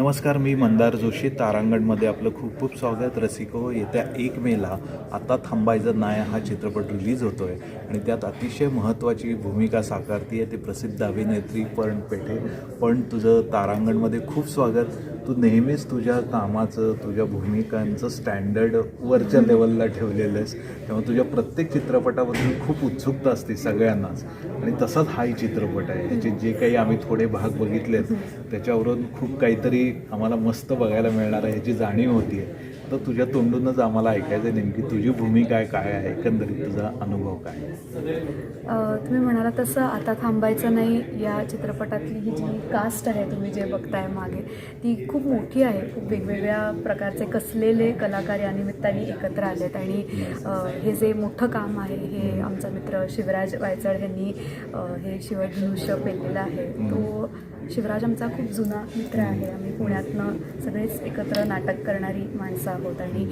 नमस्कार मी मंदार जोशी तारांगणमध्ये आपलं खूप खूप स्वागत. रसिको येत्या एक मेला आता थांबायचं नाही हा चित्रपट रिलीज होतो आहे आणि त्यात अतिशय महत्त्वाची भूमिका साकारती आहे ती प्रसिद्ध अभिनेत्री पण पेठे. पण तुझं तारांगणमध्ये खूप स्वागत. तू नेहमीच तुझ्या कामाचं तुझ्या भूमिकांचं स्टँडर्ड वरच्या लेवलला ठेवलेलं आहेस. तेव्हा तुझ्या प्रत्येक चित्रपटाबद्दल खूप उत्सुकता असते सगळ्यांनाच. आणि तसाच हाही चित्रपट आहे. याचे जे काही आम्ही थोडे भाग बघितलेत त्याच्यावरून खूप काहीतरी आम्हाला मस्त बघायला मिळणार आहे ह्याची जाणीव होती आहे तर तुझ्या तोंडूनच आम्हाला ऐकायचं आहे नेमकी तुझी भूमिका आहे काय आहे एकंदरीत तुझा अनुभव काय तुम्ही म्हणाला तसं आता थांबायचं नाही. या चित्रपटातली ही जी कास्ट आहे तुम्ही जे बघताय मागे ती खूप मोठी आहे. खूप वेगवेगळ्या प्रकारचे कसलेले कलाकार या निमित्ताने एकत्र आलेत. आणि हे जे मोठं काम आहे हे आमचा मित्र शिवराज वायचळ यांनी हे शिवधनुष्य पेललेलं आहे. तो शिवराज आमचा खूप जुना मित्र आहे. आम्ही पुण्यातनं सगळेच एकत्र नाटक करणारी माणसं आहोत आणि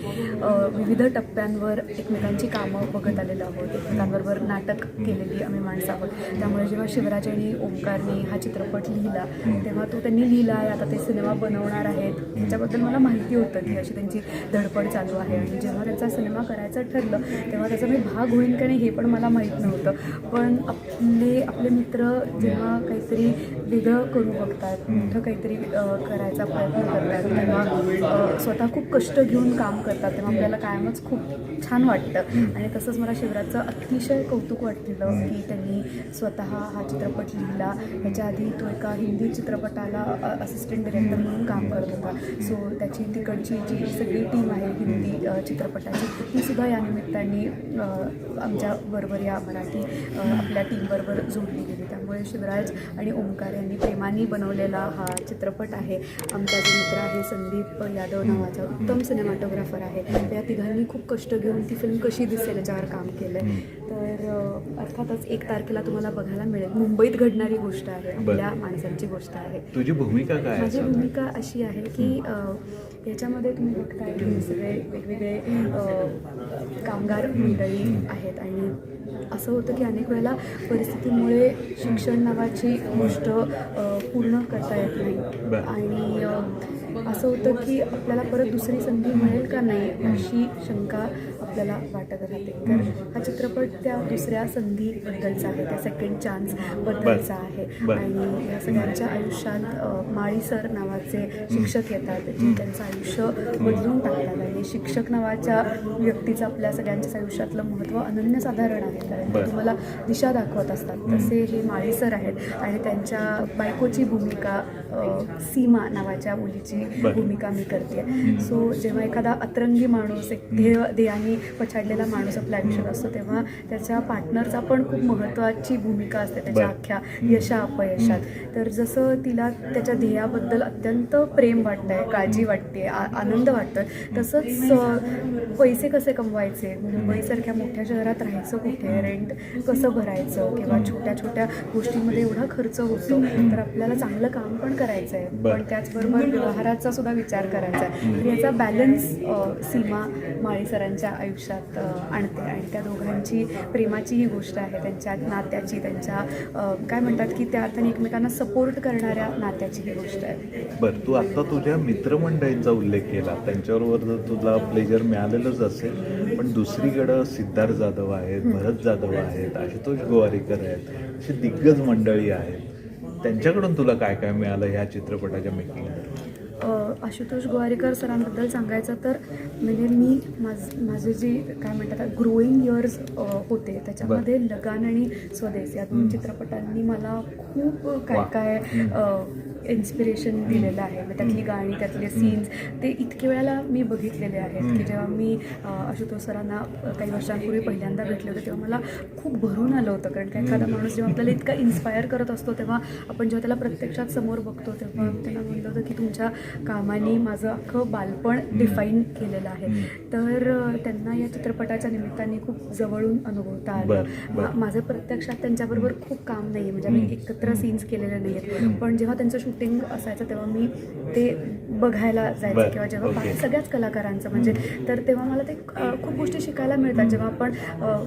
विविध टप्प्यांवर एकमेकांची कामं बघत आलेलो आहोत. एकमेकांबरोबर नाटक केलेली आम्ही माणसं आहोत. त्यामुळे जेव्हा शिवराजांनी ओंकारनी हा चित्रपट लिहिला तेव्हा तो त्यांनी लिहिला आहे आता ते सिनेमा बनवणार आहेत. ह्याच्याबद्दल मला माहिती होतं की अशी त्यांची धडपड चालू आहे. आणि जेव्हा त्यांचा सिनेमा करायचं ठरलं तेव्हा त्याचा मी भाग होईन का नाही हे पण मला माहीत नव्हतं. पण आपले आपले मित्र जेव्हा काहीतरी वेगळं करू बघतात मोठं काहीतरी करायचा प्रयत्न करतात. तेव्हा स्वतः खूप कष्ट घेऊन काम करतात तेव्हा आपल्याला कायमच खूप छान वाटतं. आणि तसंच मला शिवराजचं अतिशय कौतुक वाटलेलं की त्यांनी स्वतः हा चित्रपट लिहिला. ह्याच्या आधी तो एका हिंदी चित्रपटाला असिस्टंट डिरेक्टर म्हणून काम करत होता. सो त्याची तिकडची जी सगळी टीम आहे हिंदी चित्रपटाची ती सुद्धा या निमित्ताने अ, आमच्या बरोबर या मराठी आपल्या टीमबरोबर जोडली गेली. त्यामुळे शिवराज आणि ओंकार यांनी प्रेमाने बनवलेला हा चित्रपट आहे. आमचा जो मित्र आहे संदीप यादव नावाचा उत्तम सिनेमॅटोग्राफर आहे. त्या तिघांनी खूप कष्ट घेऊन ती फिल्म कशी दिसेल याच्यावर काम केलं आहे तर अर्थातच एक तारखेला तुम्हाला बघायला मिळेल. मुंबईत घडणारी गोष्ट आहे आपल्या माणसांची गोष्ट आहे. तुझी भूमिका काय माझी? भूमिका अशी आहे की याच्यामध्ये तुम्ही बघताय की सगळे वेगवेगळे कामगार मंडळी आहेत आणि असं होतं की अनेक वेळेला परिस्थितीमुळे शिक्षण नावाची गोष्ट पूर्ण करता येत नाही. आणि असं होतं की आपल्याला परत दुसरी संधी मिळेल का नाही अशी शंका आपल्याला वाटत राहते. तर हा चित्रपट त्या दुसऱ्या संधीबद्दलचा आहे त्या सेकंड चान्स बद्दलचा आहे. आणि या सगळ्यांच्या आयुष्यात माळी सर नावाचे शिक्षक येतात त्यांचं आयुष्य बदलून टाकतात. आणि शिक्षक नावाच्या व्यक्तीचं आपल्या सगळ्यांच्याच आयुष्यातलं महत्त्व अनन्यसाधारण आहे. कारण ते. तुम्हाला दिशा दाखवत असतात. तसे हे माळी सर आहेत. आणि त्यांच्या बायकोची भूमिका सीमा नावाच्या मुलीची. भूमिका मी करते. सो जेव्हा एखादा अतरंगी माणूस एक ध्येय ध्येयाने पछाडलेला माणूस आपल्या आयुष्यात असतो तेव्हा त्याच्या पार्टनरचा पण खूप महत्त्वाची भूमिका असते त्याच्या. अख्ख्या यशा अपयशात. तर जसं तिला त्याच्या ध्येयाबद्दल अत्यंत प्रेम वाटतंय काळजी वाटते आ- आनंद वाटतोय तसंच पैसे कसे कमवायचे? मुंबईसारख्या मोठ्या शहरात राहायचं कुठे? रेंट कसं भरायचं? किंवा छोट्या छोट्या गोष्टींमध्ये एवढा खर्च होतो तर आपल्याला चांगलं काम पण करायचं आहे. पण त्याचबरोबर व्यवहाराचा सुद्धा विचार करायचा आहे. तर याचा बॅलन्स सीमा माळी सरांच्या आयुष्यात आणते. आणि त्या दोघांची प्रेमाची ही गोष्ट आहे त्यांच्या नात्याची त्यांच्या काय म्हणतात की त्या अर्थाने एकमेकांना सपोर्ट करणाऱ्या नात्याची ही गोष्ट आहे. बरं तू आता तुझ्या मित्रमंडळींचा उल्लेख केला. त्यांच्याबरोबर तर तुला प्लेजर मिळालेलंच असेल पण दुसरीकडं सिद्धार्थ जाधव आहेत भरत जाधव आहेत आशुतोष गोवारीकर आहेत अशी दिग्गज मंडळी आहेत. त्यांच्याकडून तुला काय काय मिळालं ह्या चित्रपटाच्या मेकिंगवर अ, आशुतोष गोवारीकर सरांबद्दल सांगायचं तर म्हणजे मी माझ माझे जे काय म्हणतात ग्रोईंग इयर्स होते त्याच्यामध्ये लगान आणि स्वदेश या दोन चित्रपटांनी मला खूप काय. काय इन्स्पिरेशन दिलेलं आहे. म्हणजे त्यातली गाणी त्यातले सीन्स ते इतके वेळेला मी बघितलेले आहेत की जेव्हा मी आशुतोष सरांना काही वर्षांपूर्वी पहिल्यांदा भेटले होते तेव्हा मला खूप भरून आलं होतं. कारण का एखादा माणूस जेव्हा आपल्याला इतका इन्स्पायर करत असतो तेव्हा आपण जेव्हा त्याला प्रत्यक्षात समोर बघतो तेव्हा त्यांना म्हणलं होतं की तुमच्या कामाने माझं अख्खं बालपण डिफाईन केलेलं आहे. तर त्यांना या चित्रपटाच्या निमित्ताने खूप जवळून अनुभवता आलं. माझं प्रत्यक्षात त्यांच्याबरोबर खूप काम नाही म्हणजे आम्ही एकत्र सीन्स केलेले नाही आहेत पण जेव्हा त्यांचं शूटिंग असायचं तेव्हा मी ते बघायला जायचं किंवा जेव्हा. बाकी सगळ्याच कलाकारांचं म्हणजे तर तेव्हा मला ते खूप गोष्टी शिकायला मिळतात. जेव्हा आपण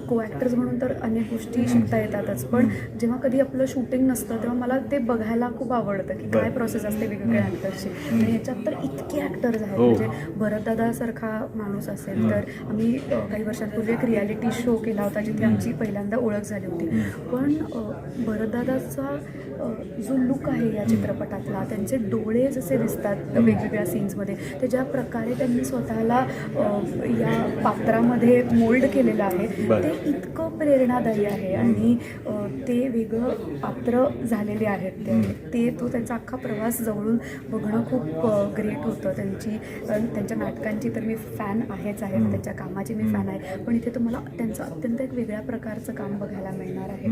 को ॲक्टर्स म्हणून तर अनेक गोष्टी शिकता येतातच. पण जेव्हा कधी आपलं शूटिंग नसतं तेव्हा मला ते बघायला खूप आवडतं की काय. प्रोसेस असते वेगवेगळ्या ॲक्टर्सची आणि ह्याच्यात तर इतके ॲक्टर्स आहेत हो. म्हणजे भरतदादासारखा माणूस असेल तर आम्ही काही वर्षांपूर्वी एक रियालिटी शो केला होता जिथे आमची पहिल्यांदा ओळख झाली होती. पण भरतदादाचा जो लुक आहे या चित्रपटातला त्यांचे डोळे जसे दिसतात वेगवेगळ्या सीन्समध्ये ते ज्या प्रकारे त्यांनी स्वतःला या पात्रामध्ये मोल्ड केलेलं आहे. ते इतकं प्रेरणादायी आहे आणि ते वेगळं पात्र झालेले आहेत. ते तो त्यांचा अख्खा प्रवास जवळून बघणं खूप ग्रेट होतं. त्यांची त्यांच्या नाटकांची तर मी फॅन आहेच आहे. त्यांच्या कामाची मी फॅन आहे. पण इथे तुम्हाला त्यांचं अत्यंत एक वेगळ्या प्रकारचं काम बघायला मिळणार आहे.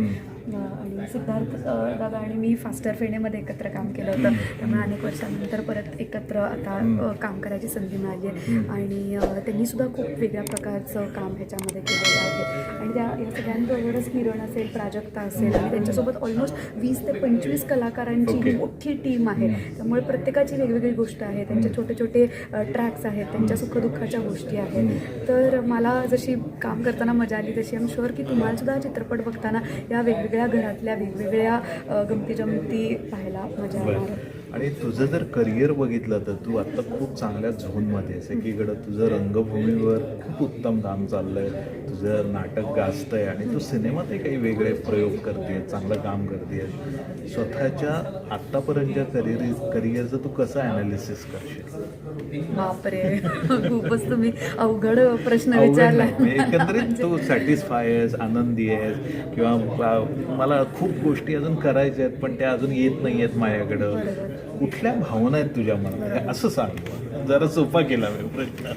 आणि सिद्धार्थ दादा आणि मी फास्टर फेणेमध्ये एकत्र काम केलं होतं. त्यामुळे अनेक वर्षानंतर परत एकत्र आता काम करायची संधी मिळाली आहे. आणि अ, त्यांनी सुद्धा खूप वेगळ्या प्रकारचं काम ह्याच्यामध्ये केलेलं आहे. आणि त्या या सगळ्यांबरोबरच किरण असेल प्राजक्ता असेल आणि त्यांच्यासोबत ऑलमोस्ट वीस ते पंचवीस कलाकारांची. मोठी टीम आहे. त्यामुळे प्रत्येकाची वेगवेगळी गोष्ट आहे. त्यांचे छोटे छोटे ट्रॅक्स आहेत त्यांच्या सुखदुःखाच्या गोष्टी आहेत तर मला जशी काम करताना मजा आली तशी आम शुअर की तुम्हालासुद्धा चित्रपट बघताना या वेगवेगळ्या घरातल्या वेगवेगळ्या गमती जमती पाहायला मजा येणार आहे. आणि तुझं जर करिअर बघितलं तर तू आता खूप चांगल्या झोनमध्ये आहेस. एकीकडं तुझं रंगभूमीवर खूप उत्तम काम चाललंय. तुझं नाटक गाजतंय आणि तू सिनेमातही काही वेगळे प्रयोग करते चांगलं काम करते स्वतःच्या आत्तापर्यंतच्या करिअर करिअरचं तू कसं ॲनालिसिस करशील? बापरे खूपच तुम्ही अवघड प्रश्न विचारला. एकंदरीत तू सॅटिस्फाय आहेस आनंदी आहेस किंवा मला खूप गोष्टी अजून करायच्या आहेत पण त्या अजून येत नाही आहेत माझ्याकडं. कुठल्या भावना आहेत तुझ्या मनात? असं सांग. जरा सोपा केला मी प्रश्न.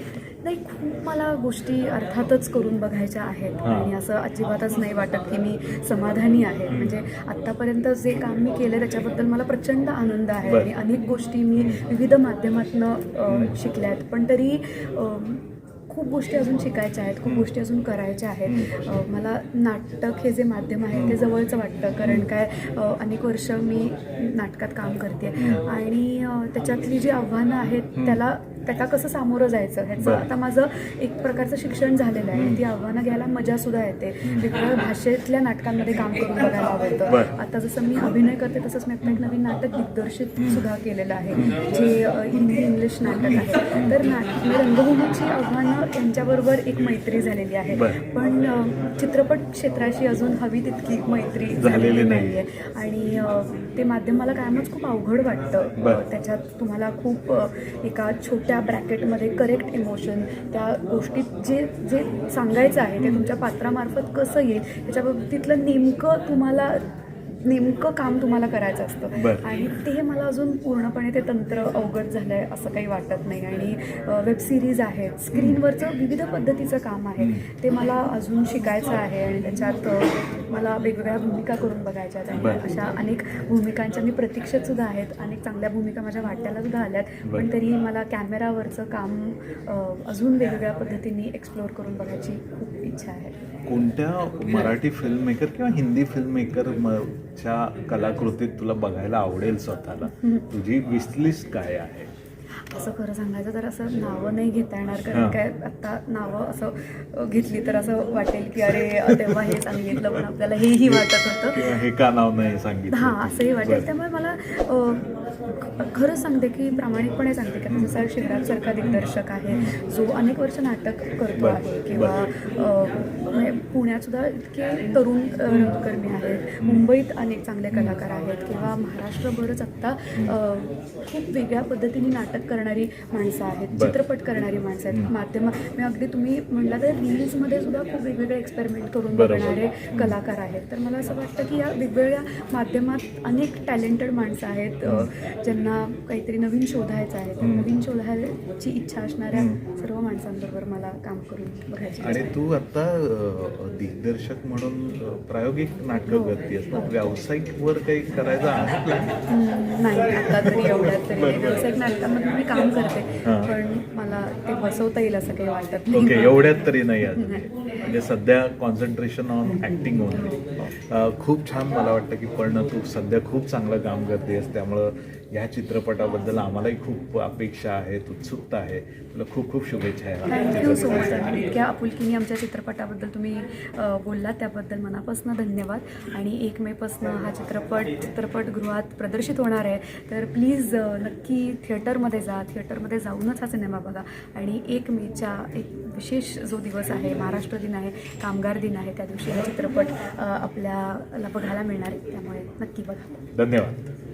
नाही खूप मला गोष्टी अर्थातच करून बघायच्या आहेत. आणि असं अजिबातच नाही वाटत की मी समाधानी आहे. म्हणजे आत्तापर्यंत जे काम मी केलं त्याच्याबद्दल मला प्रचंड आनंद आहे. आणि अनेक गोष्टी मी विविध माध्यमातनं शिकल्या आहेत पण तरी खूप गोष्टी अजून शिकायच्या आहेत खूप गोष्टी अजून करायच्या आहेत. मला नाटक हे जे माध्यम आहे ते जवळचं वाटतं कारण काय अनेक वर्ष मी नाटकात काम करते. आणि त्याच्यातली जी आव्हानं आहेत त्याला त्याला कसं सामोरं जायचं? ह्याचं. आता माझं एक प्रकारचं शिक्षण झालेलं आहे. आणि ती आव्हानं घ्यायला मजा सुद्धा येते. वेगवेगळ्या भाषेतल्या नाटकांमध्ये काम करून बघायला आवडतं. आता जसं मी अभिनय करते तसंच मी आता एक नवीन नाटक दिग्दर्शित सुद्धा केलेलं आहे जे हिंदी इंग्लिश नाटक आहे. तर नाटक म्हणजे रंगभूमीची आव्हानं यांच्याबरोबर एक मैत्री झालेली आहे. पण चित्रपट क्षेत्राशी अजून हवी तितकी मैत्री झालेली नाहीये. नाहीये. आणि ते माध्यम मला कायमच खूप अवघड वाटतं. त्याच्यात तुम्हाला खूप एका छोट्या त्या ब्रॅकेटमध्ये करेक्ट इमोशन त्या गोष्टीत जे जे सांगायचं आहे ते तुमच्या पात्रामार्फत कसं येईल त्याच्या बाबतीतलं नेमकं तुम्हाला नेमकं काम तुम्हाला करायचं असतं. आणि ते मला अजून पूर्णपणे ते तंत्र अवगत झालं आहे असं काही वाटत नाही. आणि वेब सिरीज आहेत. स्क्रीनवरचं विविध पद्धतीचं काम आहे. ते मला अजून शिकायचं आहे आणि त्याच्यात मला वेगवेगळ्या भूमिका करून बघायच्या आहेत. आणि. अशा अनेक भूमिकांच्या मी प्रतीक्षेत सुद्धा आहेत. अनेक चांगल्या भूमिका माझ्या वाट्याला सुद्धा आल्यात. पण तरी मला कॅमेरावरचं काम अजून वेगवेगळ्या पद्धतीने एक्सप्लोअर करून बघायची खूप इच्छा आहे कोणत्या मराठी फिल्म मेकर किंवा हिंदी फिल्म मेकर च्या कलाकृतीत तुला बघायला आवडेल स्वतःला? तुझी विशलिस्ट काय आहे? असं खरं सांगायचं तर असं नावं नाही घेता येणार. कारण काय आत्ता नावं असं घेतली तर असं वाटेल की अरे तेव्हा हे सांगितलं पण आपल्याला हेही वाटत होतं हे का नाव नाही सांगितलं हां असंही वाटेल. त्यामुळे मला अ, खरंच सांगते की प्रामाणिकपणे सांगते की आता जसा शिवराज सारखा दिग्दर्शक आहे जो अनेक वर्ष नाटक करतो आहे किंवा म्हणजे पुण्यात सुद्धा इतके तरुण रंगकर्मी आहेत मुंबईत अनेक चांगले कलाकार आहेत किंवा महाराष्ट्रभरच आत्ता खूप वेगळ्या पद्धतीने नाटक करणारी माणसं आहेत. चित्रपट करणारी माणसं आहेत माध्यम म्हणजे अगदी तुम्ही म्हणला तर रील्समध्ये सुद्धा खूप वेगवेगळे एक्सपेरिमेंट करून. बघणारे कलाकार आहेत. तर मला असं वाटतं की या वेगवेगळ्या माध्यमात अनेक टॅलेंटेड माणसं आहेत ज्यांना काहीतरी नवीन शोधायचं आहे. तर नवीन शोधायची इच्छा असणाऱ्या सर्व माणसांबरोबर मला काम करून बघायची आणि. तू आता दिग्दर्शक म्हणून प्रायोगिक नाटकं करतेस ना व्यावसायिक वर काही करायचं नाही आता तरी एवढ्यात तरी. व्यावसायिक नाटकामध्ये मी काम करते. पण मला ते बसवता येईल असं काही वाटत ओके नाही एवढ्यात तरी नाही म्हणजे सध्या कॉन्सन्ट्रेशन ऑन ॲक्टिंग ओनली खूप छान मला वाटतं की पण तू सध्या खूप चांगलं काम करतेस. त्यामुळं ह्या चित्रपटाबद्दल आम्हालाही खूप अपेक्षा आहेत उत्सुकता आहे. तुला खूप खूप शुभेच्छा ह्या थँक्यू सो मच इतक्या आपुलकीने आमच्या चित्रपटाबद्दल तुम्ही बोललात त्याबद्दल मनापासून धन्यवाद. आणि एक मेपासून हा चित्रपट चित्रपटगृहात प्रदर्शित होणार आहे. तर प्लीज नक्की थिएटरमध्ये जा. थिएटरमध्ये जाऊनच हा सिनेमा बघा. आणि एक मेच्या एक विशेष जो दिवस आहे महाराष्ट्र दिन आहे कामगार दिन आहे त्या दिवशी हा चित्रपट आपल्याला बघायला मिळणार आहे. त्यामुळे नक्की बघा. धन्यवाद.